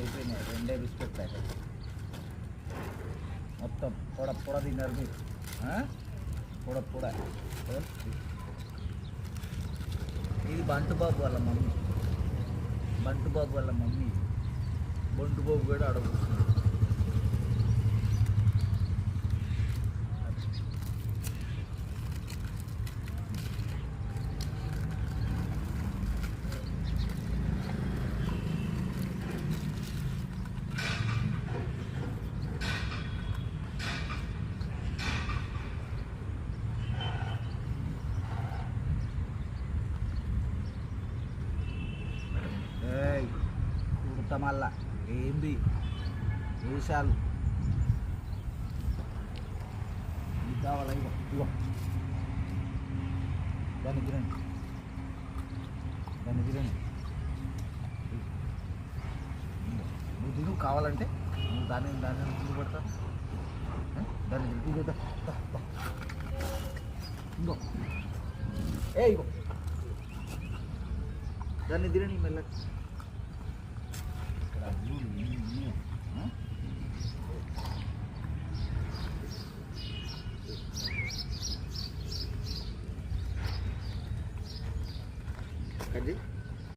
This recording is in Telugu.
అయిపోయినాయి. రెండే బిస్కెట్ ప్యాకెట్ మొత్తం పొడ పొడ తిన్నారు మీరు. ఆ? పొడ పొడ. ఇది బంటుబాబు వాళ్ళ మమ్మీ. బంటు బాబు వాళ్ళ మమ్మీ. బొంటు బాబు కూడా అడగొస్తుంది ఉడత మళ్ళా ఏంది? వేషాలు. ఇది కావాలా ఇగో ఇగో. దాన్ని తినండి దాన్ని తినండి నువ్వు తిను కావాలంటే నువ్వు దాన్ని దాన్ని తిరుగు పడతా దాన్ని తిను. ఇగో. ఏ ఇగో. దాన్ని తినండి మెల్లగా. Cadê?